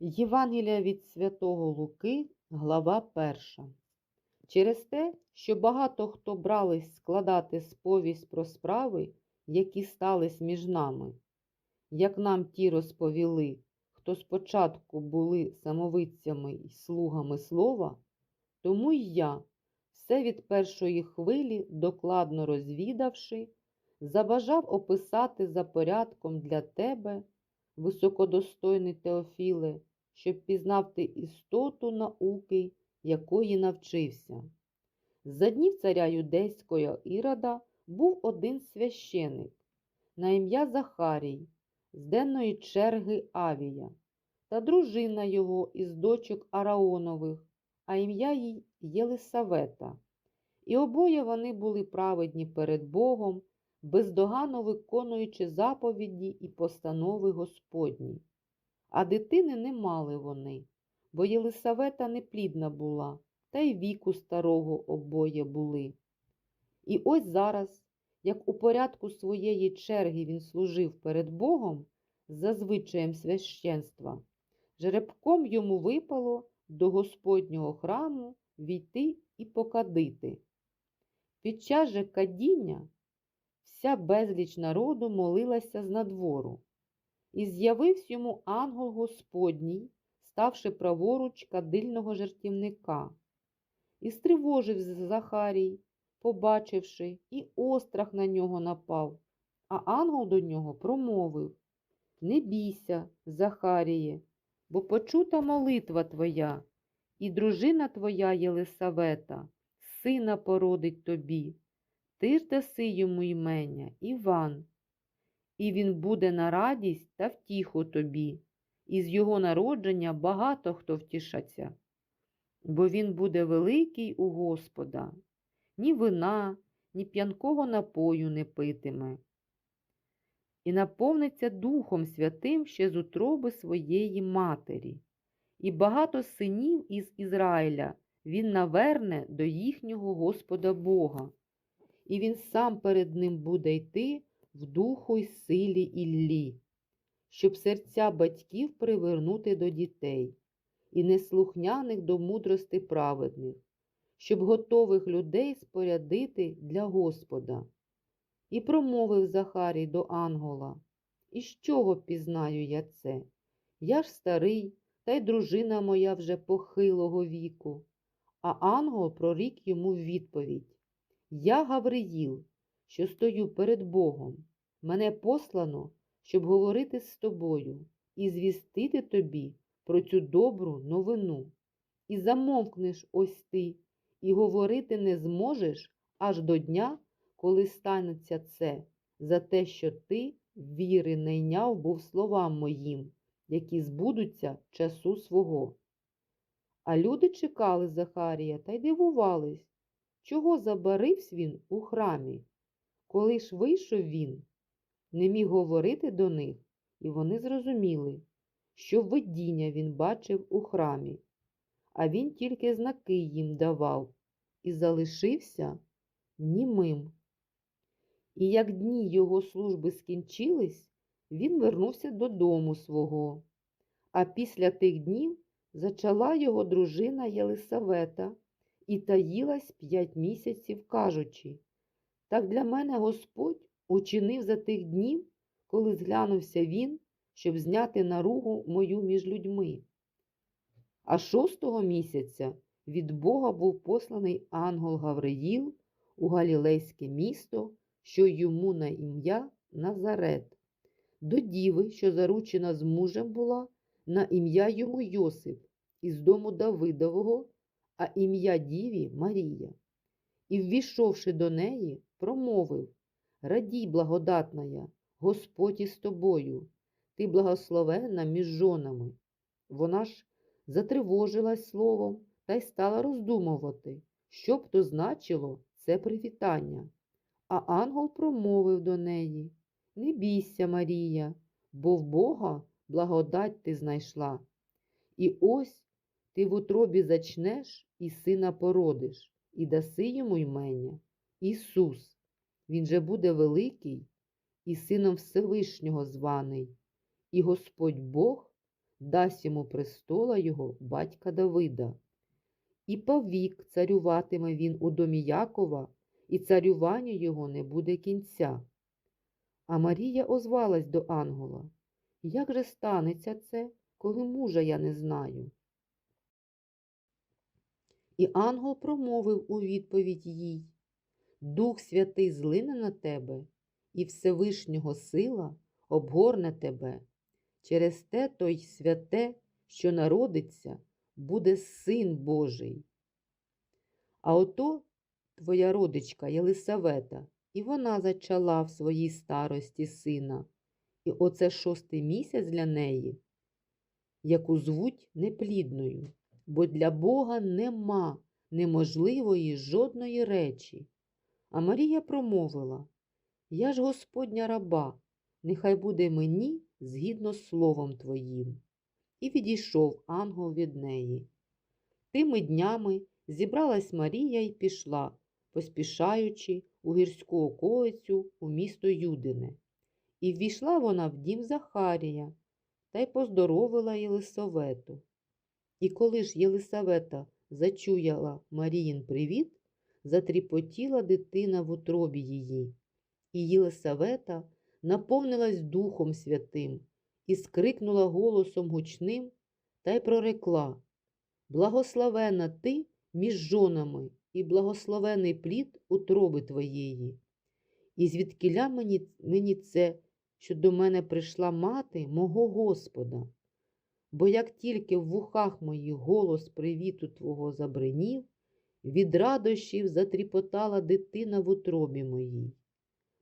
Євангелія від Святого Луки, глава 1. Через те, що багато хто брались складати сповість про справи, які стались між нами, як нам ті розповіли, хто спочатку були самовидцями й слугами слова, тому й я, все від першої хвилі докладно розвідавши, забажав описати за порядком для тебе, високодостойний Теофіле, щоб пізнав ти істоту науки, якої навчився. За днів царя юдейського Ірода був один священик на ім'я Захарій з денної черги Авія, та дружина його із дочок Араонових, а ім'я їй Єлисавета. І обоє вони були праведні перед Богом, бездоганно виконуючи заповіді і постанови Господні. А дитини не мали вони, бо Єлисавета неплідна була, та й віку старого обоє були. І ось зараз, як у порядку своєї черги він служив перед Богом за звичаєм священства, жеребком йому випало до Господнього храму війти і покадити. Під час же кадіння вся безліч народу молилася з надвору, і з'явився йому ангел Господній, ставши праворуч кадильного жертівника. І стривожив Захарій, побачивши, і острах на нього напав, а ангел до нього промовив Не бійся, Захаріє, бо почута молитва твоя, і дружина твоя Єлисавета, сина породить тобі, ти ж даси йому імення Іван, і він буде на радість та втіху тобі, і з його народження багато хто втішаться, бо він буде великий у Господа, ні вина, ні п'янкого напою не питиме. І наповниться Духом Святим ще з утроби своєї матері, і багато синів із Ізраїля він наверне до їхнього Господа Бога, і він сам перед ним буде йти в духу й силі Іллі, щоб серця батьків привернути до дітей, і неслухняних до мудрости праведних, щоб готових людей спорядити для Господа. І промовив Захарій до Ангола, І з чого пізнаю я це? Я ж старий, та й дружина моя вже похилого віку. А ангел прорік йому відповідь Я Гавриїл, що стою перед Богом. Мене послано, щоб говорити з тобою і звістити тобі про цю добру новину. І замовкнеш ось ти, і говорити не зможеш аж до дня, коли станеться це, за те, що ти віри не йняв був словам моїм, які збудуться часу свого. А люди чекали Захарія та й дивувались, чого забарився він у храмі. Коли ж вийшов він, не міг говорити до них, і вони зрозуміли, що видіння він бачив у храмі, а він тільки знаки їм давав і залишився німим. І як дні його служби скінчились, він вернувся додому свого. А після тих днів зачала його дружина Єлисавета і таїлась п'ять місяців, кажучи так для мене Господь учинив за тих днів, коли зглянувся він, щоб зняти наругу мою між людьми. А шостого місяця від Бога був посланий ангел Гавриїл у Галілейське місто, що йому на ім'я Назарет, до діви, що заручена з мужем була, на ім'я йому Йосип, із дому Давидового, а ім'я діві Марія. І, ввійшовши до неї, промовив Радій, благодатная, Господь із тобою, ти благословенна між жонами. Вона ж затривожилась словом та й стала роздумувати, що б то значило це привітання. А ангел промовив до неї Не бійся, Марія, бо в Бога благодать ти знайшла. І ось ти в утробі зачнеш і сина породиш, і даси йому ймення Ісус. Він же буде великий і сином Всевишнього званий, і Господь Бог дасть йому престола його батька Давида. І повік царюватиме він у домі Якова, і царюванню його не буде кінця. А Марія озвалась до ангела. Як же станеться це, коли мужа я не знаю? І ангел промовив у відповідь їй Дух Святий злине на тебе, і Всевишнього сила обгорне тебе. Через те той святе, що народиться, буде син Божий. А ото твоя родичка Єлисавета, і вона зачала в своїй старості сина, і оце шостий місяць для неї, яку звуть неплідною, бо для Бога нема неможливої жодної речі. А Марія промовила Я ж Господня раба, нехай буде мені згідно з словом твоїм. І відійшов ангел від неї. Тими днями зібралась Марія і пішла, поспішаючи у гірську околицю у місто Юдине. І ввійшла вона в дім Захарія та й поздоровила Єлисавету. І коли ж Єлисавета зачуяла Маріїн привіт, затріпотіла дитина в утробі її. І Єлисавета наповнилась Духом Святим і скрикнула голосом гучним та й прорекла Благословена ти між жонами, і благословений плід утроби твоєї. І звідкиля мені, мені це, що до мене прийшла мати мого Господа. Бо як тільки в вухах моїх голос привіту Твого забринів, від радощів затріпотала дитина в утробі моїй.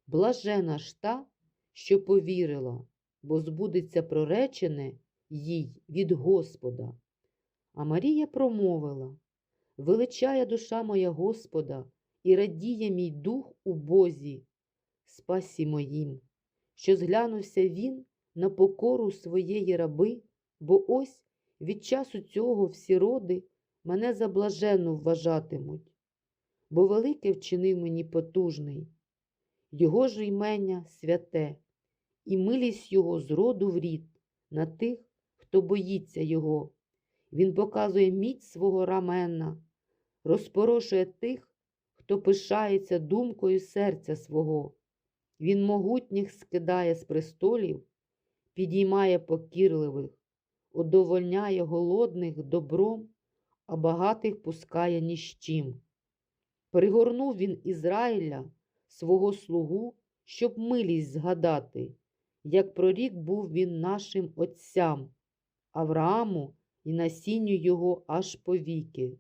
Блажена ж та, що повірила, бо збудеться проречене їй від Господа. А Марія промовила Величає душа моя Господа, і радіє мій дух у Бозі, спасі моїм, що зглянувся він на покору своєї раби, бо ось від часу цього всі роди мене за блаженну вважатимуть, бо велике вчинив мені потужний, його ж імення святе, і милість його з роду в рід на тих, хто боїться його. Він показує міць свого рамена, розпорошує тих, хто пишається думкою серця свого. Він могутніх скидає з престолів, підіймає покірливих, удовольняє голодних добром, а багатих пускає ні з чим. Пригорнув він Ізраїля, свого слугу, щоб милість згадати, як прорік був він нашим отцям, Аврааму і насінню його аж повіки.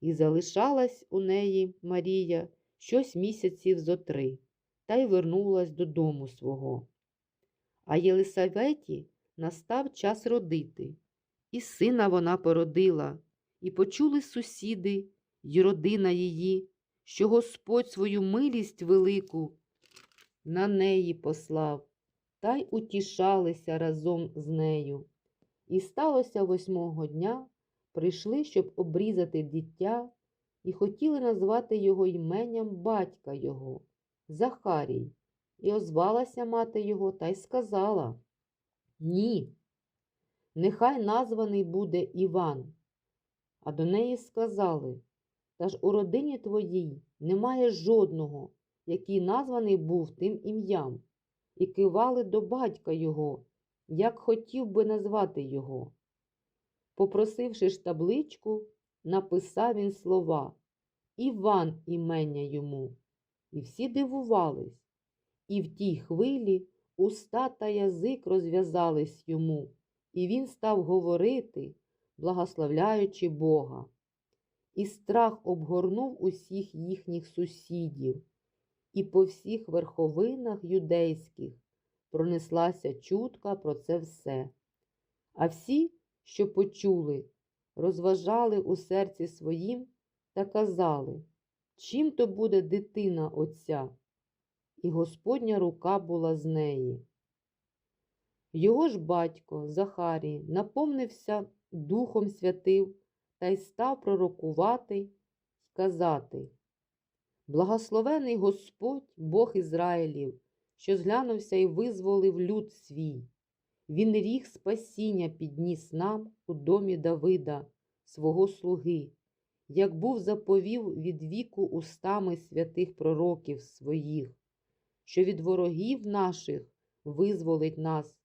І залишалась у неї Марія щось місяців зо три, та й вернулась додому свого. А Єлисаветі настав час родити, і сина вона породила, і почули сусіди й родина її, що Господь свою милість велику на неї послав, та й утішалися разом з нею. І сталося восьмого дня, прийшли, щоб обрізати дитя, і хотіли назвати його іменням батька його, Захарій. І озвалася мати його та й сказала Ні, нехай названий буде Іван. А до неї сказали Та ж у родині твоїй немає жодного, який названий був тим ім'ям, і кивали до батька його, як хотів би назвати його. Попросивши ж табличку, написав він слова Іван імення йому. І всі дивувались, і в тій хвилі уста та язик розв'язались йому, і він став говорити, благословляючи Бога. І страх обгорнув усіх їхніх сусідів, і по всіх верховинах юдейських пронеслася чутка про це все. А всі, що почули, розважали у серці своїм та казали, чим то буде дитина отця, і Господня рука була з неї. Його ж батько Захарій наповнився Духом Святим та й став пророкувати й казати Благословений Господь, Бог Ізраїлів, що зглянувся і визволив люд свій, Він ріг спасіння підніс нам у домі Давида, свого слуги, як був заповів від віку устами святих пророків своїх, що від ворогів наших визволить нас,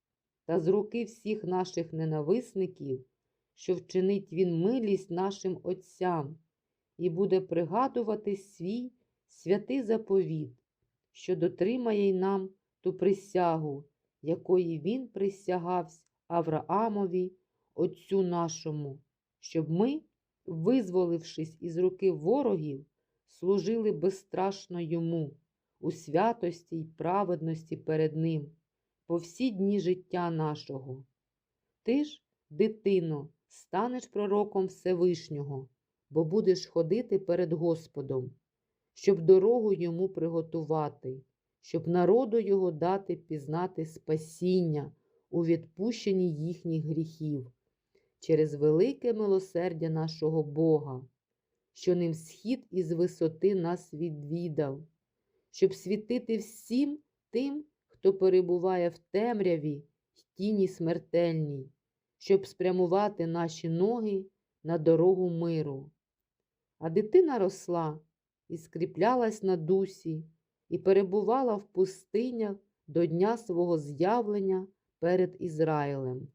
та з руки всіх наших ненависників, що вчинить він милість нашим отцям, і буде пригадувати свій святий заповіт, що дотримає й нам ту присягу, якої він присягався Авраамові, Отцю нашому, щоб ми, визволившись із руки ворогів, служили безстрашно йому у святості й праведності перед Ним по всі дні життя нашого. Ти ж, дитино, станеш пророком Всевишнього, бо будеш ходити перед Господом, щоб дорогу йому приготувати, щоб народу його дати пізнати спасіння у відпущенні їхніх гріхів через велике милосердя нашого Бога, що ним схід із висоти нас відвідав, щоб світити всім тим, хто перебуває в темряві й тіні смертельній, щоб спрямувати наші ноги на дорогу миру. А дитина росла і скріплялась на дусі, і перебувала в пустинях до дня свого з'явлення перед Ізраїлем.